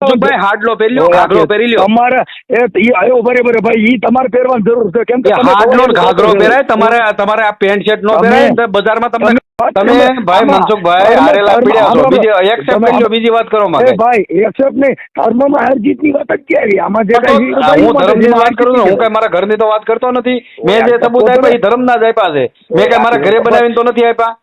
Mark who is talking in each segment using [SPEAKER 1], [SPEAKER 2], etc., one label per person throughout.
[SPEAKER 1] ભાઈ હાડલો પહેરી લ્યો ઘાઘરો પહેરી લ્યો
[SPEAKER 2] તમારે એ આયો બરાબર ભાઈ ઈ તમારે પહેરવાની જરૂર છે. કેમ
[SPEAKER 1] એ હાડલો ઘાઘરો પહેરાય તમારે તમારે આ પેન્ટ શર્ટ નો પહેરાય બજારમાં તમને
[SPEAKER 2] તમે-
[SPEAKER 1] તમે
[SPEAKER 2] તમે-
[SPEAKER 1] ભાઈ મનસુખભાઈ હારેલા પીડ્યા છો. બીજી એક્સેપ્ટ કરી બીજી વાત કરો
[SPEAKER 2] એ ભાઈ એક્સેપ્ટ નહીં. ધર્મમાં હાર જીતની વાત જ ક્યારે આમાં જે
[SPEAKER 1] તો
[SPEAKER 2] કાંઈ
[SPEAKER 1] હું
[SPEAKER 2] ભાઈ
[SPEAKER 1] ધર્મની વાત કરું હું કઈ મારા ઘરની તો વાત કરતો નથી. મેં જે સબૂત આપ્યા એ ધર્મના જ આપ્યા છે. મેં કઈ મારા ઘરે બનાવીને તો નથી આપ્યા?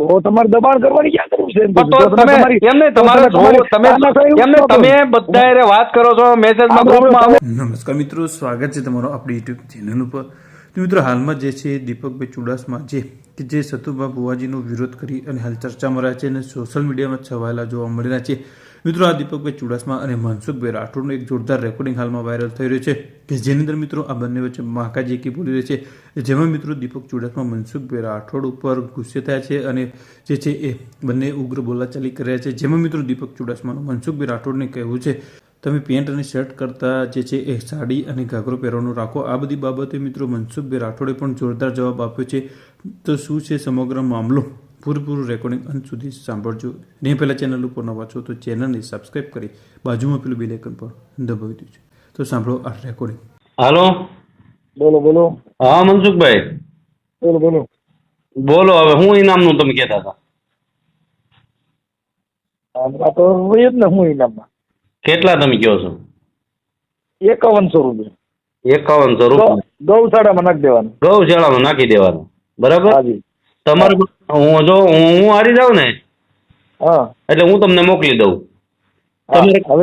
[SPEAKER 2] તો તમારે દબાણ કરવાની ક્યાં છે
[SPEAKER 1] છો
[SPEAKER 3] નમસ્કાર મિત્રો સ્વાગત છે તમારો આપણી યુટ્યુબ ચેનલ ઉપર. તો મિત્રો હાલમાં જે છે દીપકભાઈ ચુડાસમા જે કે જે સતુભા બુવાજીનો વિરોધ કરી અને હાલ ચર્ચામાં રહ્યા છે અને સોશિયલ મીડિયામાં છવાયેલા જોવા મળી રહ્યા છે. મિત્રો, આ દીપકભાઈ ચુડાસમા અને મનસુખભાઈ રાઠોડનું એક જોરદાર રેકોર્ડિંગ હાલમાં વાયરલ થઈ રહ્યું છે, કે જેની અંદર મિત્રો આ બંને વચ્ચે મહાકાજી એકી બોલી રહી છે. જેમાં મિત્રો દીપક ચુડાસમા મનસુખભાઈ રાઠોડ ઉપર ગુસ્સે થયા છે અને જે છે એ બંને ઉગ્ર બોલાચાલી કરી રહ્યા છે. જેમાં મિત્રો દીપક ચુડાસમાનું મનસુખભાઈ રાઠોડને કહેવું છે, તમે પેન્ટ અને શર્ટ કરતા જે છે એ સાડી અને ઘાઘરો પહેરવાનું રાખો. આ બધી બાબતે મિત્રો મનસુખભાઈ રાઠોડે પણ જોરદાર જવાબ આપ્યો છે. તો શું છે સમગ્ર મામલો? પૂરેપૂરું રેકોર્ડિંગ અંત સુધી સાંભળજો. ને પહેલાં ચેનલ ઉપર નવા છો તો ચેનલને સબસ્ક્રાઈબ કરી બાજુમાં પેલું બેલ આઇકન પર દબાવી દેજો. તો સાંભળો આ રેકોર્ડિંગ
[SPEAKER 4] હાલો
[SPEAKER 2] બોલો બોલો.
[SPEAKER 4] હા મનસુખભાઈ.
[SPEAKER 2] બોલો બોલો.
[SPEAKER 4] બોલો હવે હું ઇનામનું તમે કહેતા હતા?
[SPEAKER 2] આ તો હોય જ ને હું ઇનામમાં
[SPEAKER 4] કેટલા તમે કહો છો?
[SPEAKER 2] એકાવનસો રૂપિયા.
[SPEAKER 4] એકાવનસો
[SPEAKER 2] ગૌ-
[SPEAKER 4] રૂપિયા
[SPEAKER 2] ગૌશાળામાં નાખી દેવાનું.
[SPEAKER 4] ગૌશાળામાં નાખી દેવાનું. બરાબર?
[SPEAKER 2] હાજી
[SPEAKER 4] તમારે હું. જો હું હારી જાઉં ને?
[SPEAKER 2] હા.
[SPEAKER 4] એટલે હું તમને મોકલી દઉં.
[SPEAKER 2] ત્યાંનો-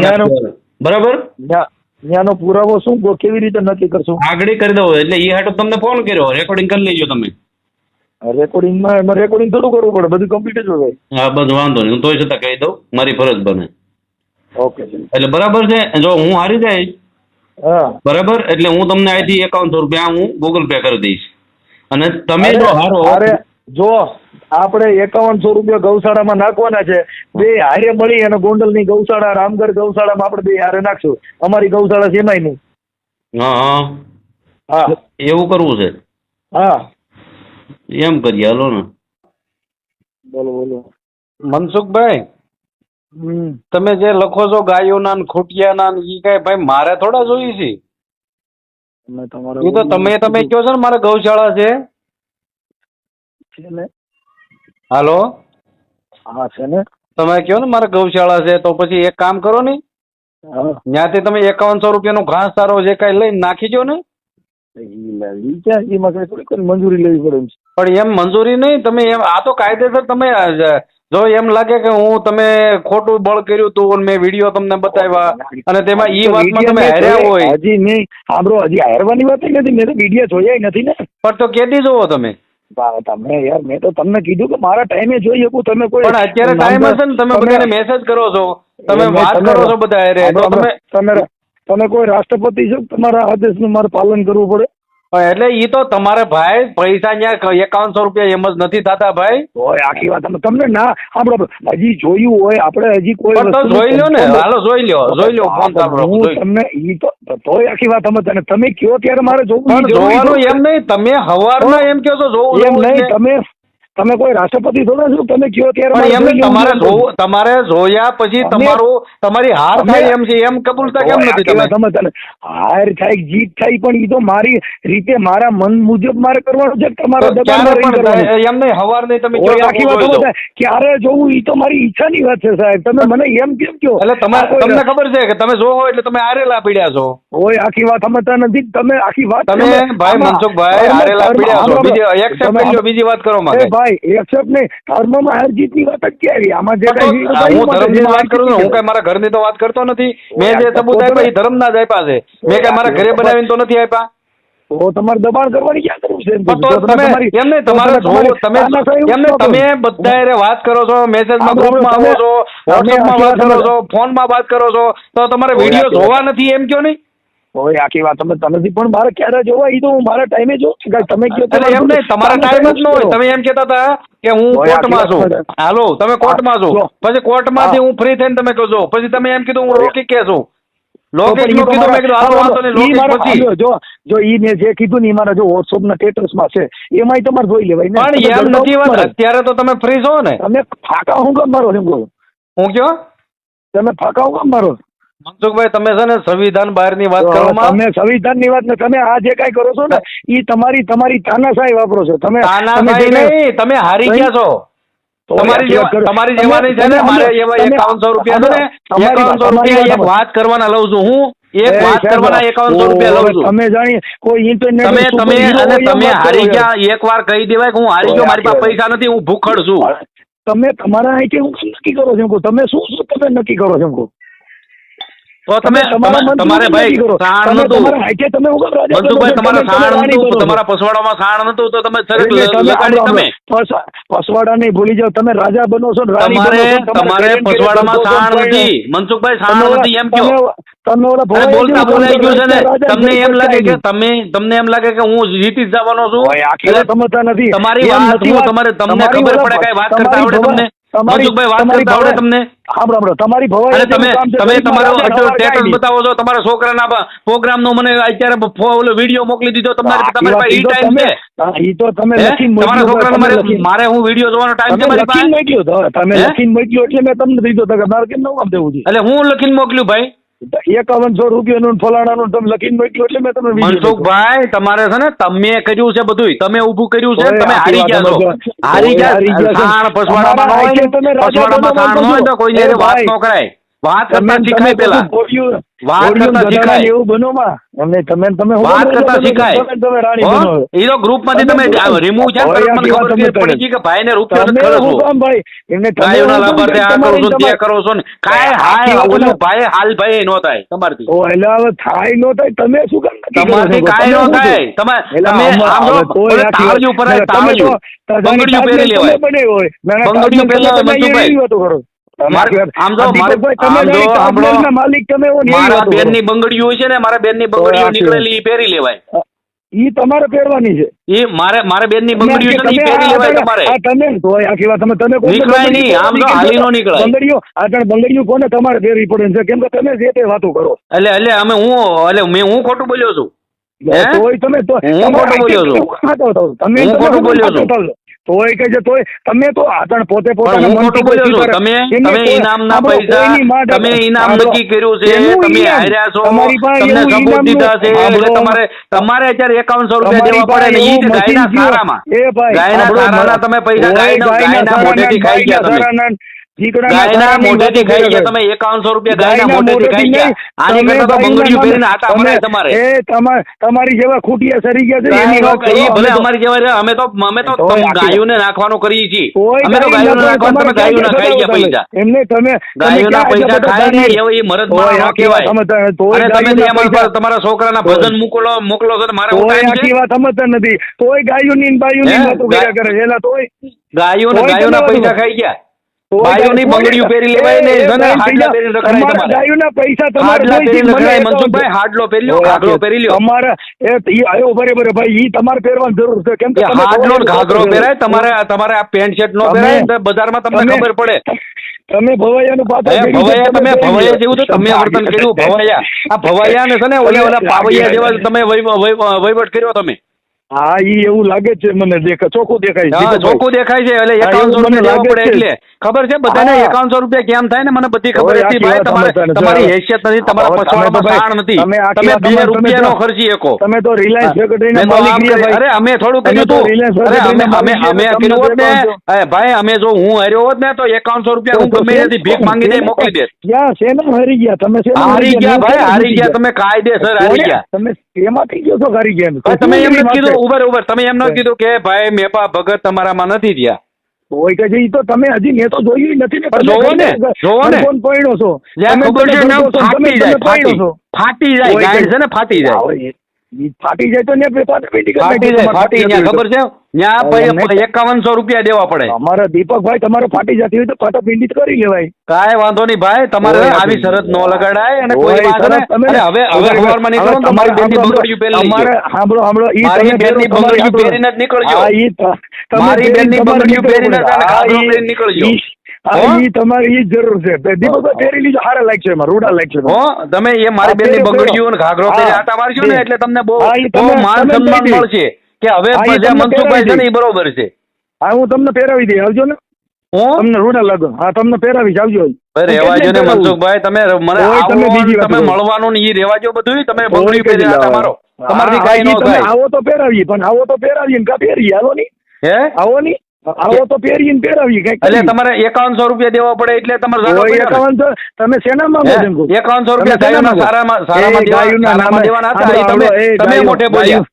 [SPEAKER 4] દેવાના. બરાબર
[SPEAKER 2] ન્યા- પુરાવો શું કેવી રીતે નક્કી કરશું?
[SPEAKER 4] આગળ કરી દઉં. એટલે એ હાટો તમને ફોન કર્યો. રેકોર્ડિંગ કરી લેજો તમે.
[SPEAKER 2] રેકોર્ડિંગમાં એમાં રેકોર્ડિંગ થોડું કરવું પડે. બધું કમ્પ્લીટ જ હોય.
[SPEAKER 4] હા બધું વાંધો નહીં. હું તોય છતાં કહી દઉં. મારી ફરજ બને.
[SPEAKER 2] ઓકે.
[SPEAKER 4] એટલે બરાબર છે? જો હું હારી જાય?
[SPEAKER 2] હા.
[SPEAKER 4] બરાબર? એટલે હું તમને અહીંથી એકાવનસો રૂપિયા હું ગૂગલ પે કરી દઈશ. અને તમે જો હારો
[SPEAKER 2] અરે જો આપણે એકાવનસો રૂપિયા ગૌશાળામાં નાખવાના છે બે હારે મળી અને ગોંડલની ગૌશાળા રામગઢ ગૌશાળામાં આપણે બે હારે નાખશું. અમારી ગૌશાળા સેમાય નહીં.
[SPEAKER 4] હા હા.
[SPEAKER 2] હા.
[SPEAKER 4] એવું કરવું છે?
[SPEAKER 2] હા.
[SPEAKER 4] એમ કરીએ હાલો ને.
[SPEAKER 2] બોલો બોલો.
[SPEAKER 1] મનસુખભાઈ તમે જે લખો છો ગાયોના ને ખૂટિયાના ને ઈ કઈ ભાઈ મારે થોડા જોઈએ છે?
[SPEAKER 2] તમે તમારો
[SPEAKER 1] એ તો તમે તમે કહો છો ને? મારે ગૌશાળા છે.
[SPEAKER 2] છે ને
[SPEAKER 1] હાલો?
[SPEAKER 2] હા છે ને
[SPEAKER 1] તમે કહો ને મારે ગૌશાળા છે તો પછી એક કામ કરો ને. ત્યાંથી તમે એકાવનસો રૂપિયાનો ઘાસ સારો જે કાંઈ લઈને નાખી દો ને.
[SPEAKER 2] મંજૂરી લેવી પડે
[SPEAKER 1] પણ એમ મંજૂરી નહીં તમે એમ આ તો કાયદેસર તમે જ- એમ લાગે કે હું તમે ખોટું બળ કર્યું તું અને મેં વીડિયો તમને બતાવ્યા અને તેમાં ઈ વાતમાં તમે હાર્યા હોય.
[SPEAKER 2] હજી નહીં સાંભળો હજી હારવાની વાત નથી મેં તો વીડિયો જોયા નથી ને.
[SPEAKER 1] પણ તો કેદી જોવો તમે?
[SPEAKER 2] તમે યાર મેં તો તમને કીધું કે મારા ટાઈમે જોઈ શકું તમે કોઈ
[SPEAKER 1] પણ અત્યારે ટાઈમ હશે ને તમે બધાને મેસેજ કરો છો. તમે વાત કરો છો બધા હારે. તો તમે
[SPEAKER 2] તમે કોઈ રાષ્ટ્રપતિ છો તમારા આદેશનું મારે પાલન કરવું પડે?
[SPEAKER 1] એટલે ઈ તો તમારે ભાઈ પૈસા ત્યાં એકાવનસો રૂપિયા એમ જ નથી થતા ભાઈ
[SPEAKER 2] હોય આખી વાત તમને ના સાંભળો હજી જોયું હોય આપણે હજી કોઈ
[SPEAKER 1] જોઈ લ્યો ને હાલો જોઈ લ્યો જોઈ લ્યો ફોન
[SPEAKER 2] હા. તમને ઈ તો તોય આખી વાત સમજ અને તમે કયો ત્યારે મારે જોવું
[SPEAKER 1] જોવાનું એમ નહીં તમે હવારના એમ કહો છો જોવું
[SPEAKER 2] એમ નહીં તમે તમે કોઈ રાષ્ટ્રપતિ થોડા છો? તમે કયો ત્યારે
[SPEAKER 1] એમ તમારે તમારે જોયા પછી તમારો તમારી હાર થાય એમ છે. એમ કબૂલતા કેમ નથી તમે?
[SPEAKER 2] તમે તને. હાર થાય જીત થાય પણ એ તો મારી રીતે મારા મન મુજબ મારે કરવાનું છે તમારા
[SPEAKER 1] એમ નહીં હવાર નહીં તમે
[SPEAKER 2] આખી વાત. ક્યારે જોવું ઈ તો મારી ઈચ્છાની વાત છે સાહેબ. તમે મને એમ કેમ કહો
[SPEAKER 1] એટલે તમારે તમને ખબર છે કે તમે જોવો એટલે તમે આરેલા પીડ્યા છો.
[SPEAKER 2] ઓય આખી વાત સમજતા નથી તમે આખી વાત
[SPEAKER 1] તમે ભાઈ મનસુખભાઈ
[SPEAKER 2] આરેલા
[SPEAKER 1] પીડ્યા છો. બીજી એક્સેપ્ટ
[SPEAKER 2] તમે-
[SPEAKER 1] બીજી વાત કરો
[SPEAKER 2] મારે
[SPEAKER 1] માગે
[SPEAKER 2] ભાઈ એક્સેપ્ટ નહીં ધર્મમાં હાર જીતની વાત જ ક્યારે આમાં જે
[SPEAKER 1] હું ધર્મની વાત કરું હું કઈ મારા ઘરની તો વાત કરતો નથી. મેં જે સબૂત આપ્યા એ ધર્મના જ આપ્યા છે. મેં કઈ મારા ઘરે બનાવીને તો નથી આપ્યા.
[SPEAKER 2] તો તમારે દબાણ કરવાની ક્યાં છે? તમારી- તમે
[SPEAKER 1] તમે
[SPEAKER 2] કરો.
[SPEAKER 1] બધા હારે વાત કરો છો મેસેજમાં ગ્રુપમાં આવો છો વાત કરો છો ફોનમાં વાત કરો છો તો તમારે વીડિયો જોવા નથી એમ કયો નહીં?
[SPEAKER 2] હવે આખી વાત તમે તમેથી પણ મારે ક્યારે જોવા? એ તો હું મારા ટાઈમે જો તમે કહો
[SPEAKER 1] તો એમ નહીં તમારા ટાઈમ જ ન હોય. તમે એમ કહેતા હતા કે હું કોર્ટમાં છું. હાલો તમે કોર્ટમાં છો. પછી કોર્ટમાંથી
[SPEAKER 2] હું.
[SPEAKER 1] ફ્રી થઈને તમે કહો પછી તમે એમ કીધું હું રોકી કે છું? લોકિક
[SPEAKER 2] જો જો મેં જે કીધું ને મારા જો વોટ્સઅપ ના માં છે. એમાંય તમારે જોઈ લેવાય
[SPEAKER 1] નથી વાત તો તમે ફ્રી છો ને.
[SPEAKER 2] તમે ફાકા હું કામ મારો એમ કહું.
[SPEAKER 1] હું કયો?
[SPEAKER 2] તમે ફાકા હું કામ મારો
[SPEAKER 1] મનસુખભાઈ તમે છે ને સંવિધાન બહારની વાત કરો
[SPEAKER 2] તમે સંવિધાનની વાત ને તમે આ જે કઈ કરો છો ને એ તમારી તમારી તાનાશાહી વાપરો છો. તમે
[SPEAKER 1] તાનાશાહી નહીં તમે હારી ગયા છો. તમારી જેવાની છે ને મારે એવા એકાવનસો રૂપિયા છે ને એકાવનસો રૂપિયા
[SPEAKER 2] વાત
[SPEAKER 1] કરવાના લઉં છું હું.
[SPEAKER 2] તમે જાણી કોઈ
[SPEAKER 1] તમે તમે હારી ગયા એક વાર કહી દેવાય કે હું હારી ગયો મારી પાસે પૈસા નથી હું ભૂખડ છું.
[SPEAKER 2] તમે તમારા અહીંથી હું શું નક્કી કરો છો તમે શું શું તમે નક્કી કરો છો
[SPEAKER 1] તો તમે
[SPEAKER 2] તમારે
[SPEAKER 1] ભાઈ સાણ નતું
[SPEAKER 2] બંધુભાઈ
[SPEAKER 1] સાણ નતું તમારા પસવાડામાં સાણ નતું તો તમે
[SPEAKER 2] તમે પસવાડા નહીં ભૂલી જાવ તમે રાજા બનો છો
[SPEAKER 1] તમારે તમારે પસવાડામાં સાણ નથી. મનસુખભાઈ સાણ નથી એમ કહો છે ને. તમને એમ લાગે કે તમે તમને એમ લાગે કે હું જીતી જવાનો છું? તમારી વાત હું તમારે તમને ખબર પડે કઈ વાત કરતા આવડે તમને?
[SPEAKER 2] તમારા
[SPEAKER 1] છોકરાના પ્રોગ્રામ નો મને અત્યારે વીડિયો મોકલી દીધો
[SPEAKER 2] તમે
[SPEAKER 1] તમારા છોકરાને મારે હું વીડિયો જોવાનો ટાઈમ છે મારી
[SPEAKER 2] એટલે મેં તમને
[SPEAKER 1] હું લખીને મોકલ્યું ભાઈ?
[SPEAKER 2] એકાવનસો રૂપિયાનું ફલાણાનું તમે લખીને મોકલ્યું એટલે મેં તમને
[SPEAKER 1] મનસુખભાઈ તમારે છે ને તમે કર્યું છે બધું તમે ઉભું કર્યું છે તમે હારી ગયા છો. હારી ગયા પસવાડામાં હોય પસવાડામાં હોય તો કોઈને વાત ન કરાય. વાત કરતા શીખાય પેલા. વાત કરતા શીખાય.
[SPEAKER 2] એવું બનો માં? અમને તમે તમે
[SPEAKER 1] વાત કરતા શીખાય.
[SPEAKER 2] તમે રાણી બનો.
[SPEAKER 1] હીરો ગ્રુપમાંથી તમે રિમૂવ છે મને ખબર પડી કે ભાઈ ને રૂપિયો નથી ખરો
[SPEAKER 2] છો ભાઈ? એમને
[SPEAKER 1] ગાયોના લાભાર્થે આ કરો છો તે કરો છો ને.
[SPEAKER 2] કાય
[SPEAKER 1] હાય ઓલું ભાઈ હાલ ભાઈ નો થાય તમારથી.
[SPEAKER 2] ઓ એટલે હવે થાય નો થાય તમે શું કામ
[SPEAKER 1] તમારથી
[SPEAKER 2] કાય
[SPEAKER 1] નો થાય. તમે તમે આવો
[SPEAKER 2] તાવજી ઉપર
[SPEAKER 1] તાવજી. બંગડીઓ પહેરી લેવાય બંગડીઓ પહેરી લેવાય
[SPEAKER 2] મનસુભાઈ
[SPEAKER 1] માલિક
[SPEAKER 2] આ તમે તોય કોને તમારે પહેરવી પડે છે? કેમ કે તમે જે તે વાતો કરો.
[SPEAKER 1] એટલે એટલે અમે હું એટલે મેં હું ખોટું બોલ્યો છું?
[SPEAKER 2] તોય તમે તો
[SPEAKER 1] હું ખોટું બોલ્યો છું.
[SPEAKER 2] તમે
[SPEAKER 1] ખોટું બોલ્યો છું.
[SPEAKER 2] તોય કે છે તોય તમે તો આતણ પોતે પોતાના મનથી
[SPEAKER 1] બોલ્યો છો. તમે તમે
[SPEAKER 2] ઇનામ
[SPEAKER 1] પૈસા તમે ઇનામ નક્કી કર્યું છે તમે હાર્યા છો તમને સબૂત દીધા છે એટલે તમારે તમારે અત્યારે 5100 રૂપિયા દેવા પડે ને ઈ જ ગાયના સારામાં
[SPEAKER 2] એ ભાઈ
[SPEAKER 1] ગાયના સારાના તમે પૈસા ગાયના ગાયના મોઢેથી ખાઈ ગયા તમે.
[SPEAKER 2] ગાયના
[SPEAKER 1] રૂપિયા ગાયના ખાઈ ગયા. તમારી.
[SPEAKER 2] જેવા ખૂટિયા સરી ગયા અમે તો
[SPEAKER 1] અમે તો ગાયોને નાખવાનો કરીએ છીએ. પૈસા.
[SPEAKER 2] એમને તમે
[SPEAKER 1] ગાયોના પૈસા ખાય તમારા છોકરાના ભજન મોકલો મોકલો છો
[SPEAKER 2] સમજતા નથી તોય ગાયોની બાયોની વાતો કર્યા કરે એલા તોય.
[SPEAKER 1] ગાયોને ગાયોના પૈસા ખાઈ ગયા? બાયોની બંગડીઓ
[SPEAKER 2] તમારે.
[SPEAKER 1] તમારે આ પેન્ટ શર્ટ નો પહેરાય બજારમાં તમને ખબર પડે.
[SPEAKER 2] તમે ભવાયાનું
[SPEAKER 1] ભવાયા તમે ભવાયા જેવું તમે વર્તન કર્યું ભવાયા આ ભવાયા ને છે ને ઓલા ઓલા પાવૈયા જેવા તમે વહીવટ કર્યો તમે.
[SPEAKER 2] હા ઈ એવું લાગે છે મને દેખા ચોખ્ખું દેખાય છે
[SPEAKER 1] ચોખ્ખું દેખાય છે એટલે એકાવનસો રૂપિયા પડે એટલે. ખબર છે? બધાને એકાવનસો રૂપિયા કેમ થાય ને? મને બધી ખબર હતી ભાઈ તમારે તમારી હેસિયત નથી તમારા પછવાડમાં તાણ નથી.
[SPEAKER 2] તમે
[SPEAKER 1] બે રૂપિયાનો ખર્ચી શકો.
[SPEAKER 2] તમે તો રિલાયન્સ સેક્રેટરીને માલિક
[SPEAKER 1] અરે અમે થોડું
[SPEAKER 2] કીધું
[SPEAKER 1] હતું અરે અમે અમે અમે કીધું હોત ને ભાઈ અમે જો હું હર્યો હોત ને તો એકાવનસો રૂપિયા હું ગમે ત્યાંથી ભીખ માંગી દે મોકલી દે.
[SPEAKER 2] ક્યાં શેના હરી ગયા? તમે શેના
[SPEAKER 1] હારી ગયા? ભાઈ હારી ગયા? તમે કાયદેસર હારી ગયા.
[SPEAKER 2] તમે એમાં થઈ ગયો છો ગયા
[SPEAKER 1] તમે એમ કીધું ઉભર ઉભર તમે એમ ન કીધું કે ભાઈ મેપા ભગત તમારામાં નથી થયા.
[SPEAKER 2] હજી મેં તો જોયું નથી ને
[SPEAKER 1] ફાટી જાય ફાટી. જાય
[SPEAKER 2] તો
[SPEAKER 1] ફાટી જાય ખબર છે?
[SPEAKER 2] એકાવન
[SPEAKER 1] સો રૂપિયા દેવા પડે.
[SPEAKER 2] અમારે દીપકભાઈ તમારે ફાટી જતી હોય તો ફાટા પિંડિત કરી લેવાય.
[SPEAKER 1] કાંઈ વાંધો નહીં ભાઈ તમારે આવી શરત ન લગાડાય અને કોઈ હવે હવે સવારમાં નીકળો તમારી બેનની બંગડીયું પહેરી
[SPEAKER 2] અમારે સાંભળો સાંભળો ઈ
[SPEAKER 1] મારી બેનની બંગડીયું પહેરીને જ નીકળજો.
[SPEAKER 2] ઈ તમારી
[SPEAKER 1] બેનની બંગડીયું પહેરીને
[SPEAKER 2] જ નીકળજો. છે.
[SPEAKER 1] તમે એ મારી બેનની બંગડીયું અને ઘાઘરો એટલે તમને બહુ બહુ માન સન્માન મળશે. કે હવે મનસુખભાઈ છે ને એ બરોબર છે.
[SPEAKER 2] હા હું તમને પહેરાવી દઈ. આવજો ને.
[SPEAKER 1] હું?
[SPEAKER 2] તમને રૂડા લાગો હા તમને પહેરાવીશ આવજો.
[SPEAKER 1] રેવાજો ને મનસુખભાઈ તમે મને
[SPEAKER 2] તમે બીજી
[SPEAKER 1] તમે મળવાનું ને એ રેવાજો બધું તમે બંગડી
[SPEAKER 2] પહેર્યા
[SPEAKER 1] તમારો
[SPEAKER 2] તમારી
[SPEAKER 1] કાઈ નો થાય.
[SPEAKER 2] આવો તો પહેરાવી પણ આવો તો પહેરાવી ને કા પહેરી આવો ની?
[SPEAKER 1] હે?
[SPEAKER 2] આવો ની? આવો તો પહેરીને પહેરાવી કંઈક
[SPEAKER 1] એટલે તમારે એકાવનસો રૂપિયા દેવા પડે એટલે તમારે
[SPEAKER 2] એકાવનસો તમે
[SPEAKER 1] સેનામાં એકાવનસો રૂપિયા સારામાં સારામાં દેવાના તમે મોટે બોલ્યા.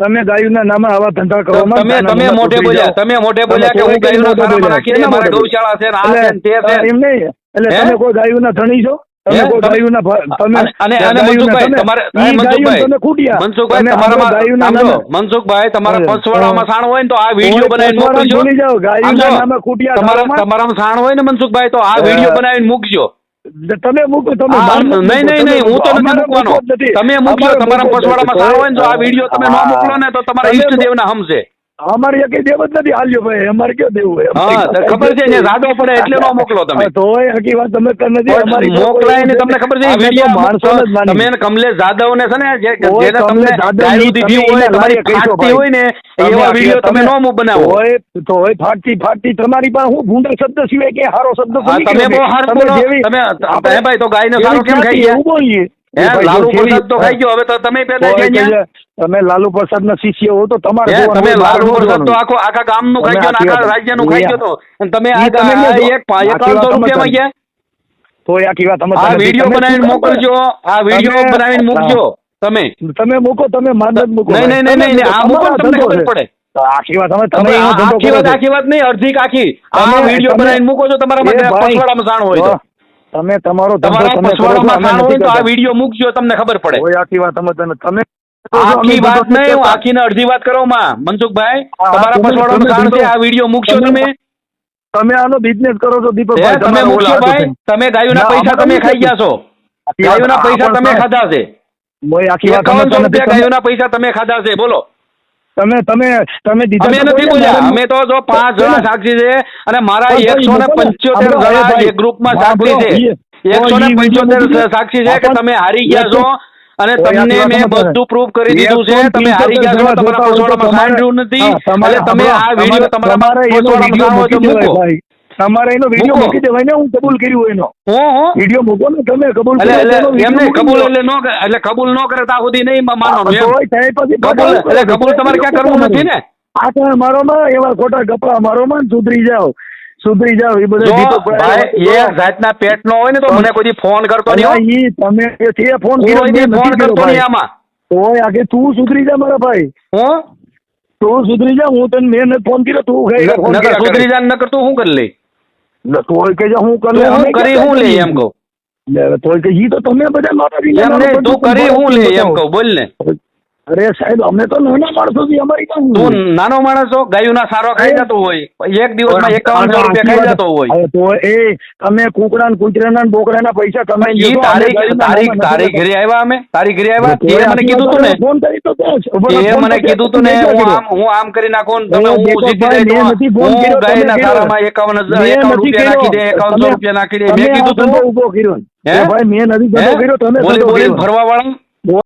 [SPEAKER 2] તમે ગાયોના નામે આવા ધંધા કરો
[SPEAKER 1] તમે તમે મોઢે બોલ્યા તમે મોઢે બોલ્યા કે હું ગાયોના દે
[SPEAKER 2] શેના
[SPEAKER 1] મારા ગૌશાળા છે આ છે તે છે?
[SPEAKER 2] એમ નહીં. એટલે તમે કોઈ ગાયોના ધણી છો તમે કોઈ
[SPEAKER 1] તમે-
[SPEAKER 2] તમે
[SPEAKER 1] અને- અને મનસુખભાઈ તમારે
[SPEAKER 2] ગાયોને
[SPEAKER 1] મનસુખભાઈ મનસુખભાઈ તમારામાં
[SPEAKER 2] ગાયોના નામે-
[SPEAKER 1] મનસુખભાઈ. પસવાડામાં સાણ હોય ને તો આ વીડિયો બનાવીને મોકલજો.
[SPEAKER 2] ગાયોના
[SPEAKER 1] તમારા તમારામાં સાણ હોય ને મનસુખભાઈ તો આ. વીડિયો બનાવીને મૂકજો.
[SPEAKER 2] તમે મૂકો તમે
[SPEAKER 1] નહીં નહીં નહીં હું તો નથી મૂકવાનો
[SPEAKER 2] જ.
[SPEAKER 1] તમે મૂકજો તમારા
[SPEAKER 2] જ
[SPEAKER 1] પસવાડામાં
[SPEAKER 2] નથી.
[SPEAKER 1] હોય ને તો આ વીડિયો તમે ન
[SPEAKER 2] હા.
[SPEAKER 1] ને તો તમારા
[SPEAKER 2] તમે-
[SPEAKER 1] ઈષ્ટદેવના હમશે
[SPEAKER 2] અમારે એકેય દેવ જ નથી. હાલ્યો ભાઈ અમારે કયો દેવું હોય?
[SPEAKER 1] હા ખબર છે ને જાડો પડે એટલે નો મોકલો તમે.
[SPEAKER 2] તોય હકી વાત તમે કર નથી અમારી
[SPEAKER 1] મોકલાય ને તમને ખબર છે વિડિયો
[SPEAKER 2] માણસો
[SPEAKER 1] તમે કમલેશ જાદવ ને છે ને જે- જેને તમને
[SPEAKER 2] જાદવ
[SPEAKER 1] દીધી હોય તમારી ફાટતી હોય ને એવા વિડિયો તમે નો બનાવો.
[SPEAKER 2] તો હોય ફાટતી ફાટતી તમારી પાસે હું ભૂંડા શબ્દ સિવાય કે હારો શબ્દ
[SPEAKER 1] તમે બહુ હાર બોલો. તમે ભાઈ તો ગાયને સારો કેમ ખાઈ ગયા? લાલુ પ્રસાદ તો ખાઈ ગયો હવે તો તમે પેદા.
[SPEAKER 2] તમે લાલુ પ્રસાદ ના શિષ્ય હો તો તમારે
[SPEAKER 1] તમે લાલુ પ્રસાદ તો આખો આખા ગામનું ખાઈ ગયો
[SPEAKER 2] આખા
[SPEAKER 1] રાજ્યનું ખાઈ ગયો તો. તમે એકાવનસો રૂપિયામાં ગયા
[SPEAKER 2] તોય આખી વાત
[SPEAKER 1] આ વીડિયો બનાવીને મોકલજો. આ વીડિયો બનાવીને મૂકજો. તમે.
[SPEAKER 2] તમે મૂકો તમે માન જ મૂકો.
[SPEAKER 1] નહીં નહીં નહીં નહીં આ મૂકો તમને ખબર પડે.
[SPEAKER 2] આખી વાત અમે તમે
[SPEAKER 1] આખી વાત આખી વાત નહીં અડધી આખી આ વીડિયો બનાવીને મૂકો છો તમારા માટે
[SPEAKER 2] ભાઈ,
[SPEAKER 1] પસવાડામાં હોય તો
[SPEAKER 2] તમે તમારો ધંધો તમે
[SPEAKER 1] તો આ. મૂકજો તમને ખબર પડે.
[SPEAKER 2] આખી વાત તમે
[SPEAKER 1] આખી વાત નહીં હું આખી ને અડધી વાત કરો માં. મનસુખભાઈ તમારા
[SPEAKER 2] તમે-
[SPEAKER 1] પસવાડામાં છે આ વીડિયો મૂકશો
[SPEAKER 2] તમે-
[SPEAKER 1] તમે.
[SPEAKER 2] તમે આનો બિઝનેસ કરો છો દીપકભાઈ.
[SPEAKER 1] તમે મૂકશો ભાઈ? તમે ગાયોના પૈસા તમે ખાઈ ગયા છો. ગાયોના પૈસા તમે ખાધા છે.
[SPEAKER 2] આખી વાત તમે-
[SPEAKER 1] ગાયોના પૈસા તમે ખાધા છે બોલો.
[SPEAKER 2] તમે તમે તમે
[SPEAKER 1] અમે નથી
[SPEAKER 2] બોલ્યા
[SPEAKER 1] અમે તો જો પાંચ જણા સાક્ષી છે અને મારા એકસો ને પંચોતેર જણા એક ગ્રુપમાં સાક્ષી છે. એકસો ને પંચોતેર સાક્ષી છે કે તમે હારી ગયા છો? અને તમને મેં બધું પ્રૂફ કરી દીધું છે. તમે હારી ગયા છો તમારા પસવાડામાં સાંભળ્યું નથી. એટલે તમે આ વીડિયો તમારા પસવાડામાં સાંભળો તો
[SPEAKER 2] મૂકો. તમારે એનો વીડિયો
[SPEAKER 1] મૂકો.
[SPEAKER 2] દેવાય ને હું કબૂલ કર્યું એનો. વીડિયો મૂકો ને તમે કબૂલ
[SPEAKER 1] એમને કબૂલ એટલે નો કરે- એટલે કબૂલ નો કરે ત્યાં સુધી નહીં
[SPEAKER 2] પછી
[SPEAKER 1] કબૂલ એટલે કબૂલ તમારે ક્યાં કરવું નથી. ને?
[SPEAKER 2] આ તો મારો માં એવા ખોટા કપડા મારો માં સુધરી જાઓ. સુધરી જાવ એ બધા
[SPEAKER 1] એ જાતના પેટ નો હોય ને તો મને કોઈ ફોન કરતો નહીં.
[SPEAKER 2] તમે તે ફોન
[SPEAKER 1] ફોન કરતો નહીં. આમાં.
[SPEAKER 2] ઓય આગે તું સુધરી જા મારા ભાઈ.
[SPEAKER 1] હું?
[SPEAKER 2] તું સુધરી જા હું તને મેં ફોન કર્યો તું
[SPEAKER 1] સુધરી જા ન કરતો હું કરી
[SPEAKER 2] લઈ તોય કે હું કરે
[SPEAKER 1] હું કરી હું લે એમ કહું.
[SPEAKER 2] તોય કે ઈ તો તમે બધા
[SPEAKER 1] એમ તું કરી હું લે એમ કહું બોલ ને.
[SPEAKER 2] અરે સાહેબ અમે તો નાના માણસો થી અમારી
[SPEAKER 1] તું નાનો માણસ છો ગાયુના સારો ખાઈ જતો હોય. એક દિવસમાં એકાવનસો રૂપિયા ખાઈ જતો હોય.
[SPEAKER 2] તો એ તમે કુકડા ને કૂતરાના બોકડા ના પૈસા કમાઈ
[SPEAKER 1] ઈ તારીખ તારીખ તારી ઘરે આવ્યા અમે? તારી ઘરે આવ્યા? તે મને કીધું તું ને.
[SPEAKER 2] ફોન કરી તો ફોન
[SPEAKER 1] મને કીધું તું ને હું આમ હું આમ કરી નાખું તમે હું જીતી
[SPEAKER 2] નથી ફોન
[SPEAKER 1] હું ગાય
[SPEAKER 2] ના.
[SPEAKER 1] સારામાં એકાવન
[SPEAKER 2] હજાર
[SPEAKER 1] એકાવન રૂપિયા નાખી દે. એકાવનસો રૂપિયા નાખી દે. મેં કીધું તું
[SPEAKER 2] ઊભો કર્યો. ભાઈ મેં નથી કર્યો તમે
[SPEAKER 1] બોલી બોલી ફરવા વાળા?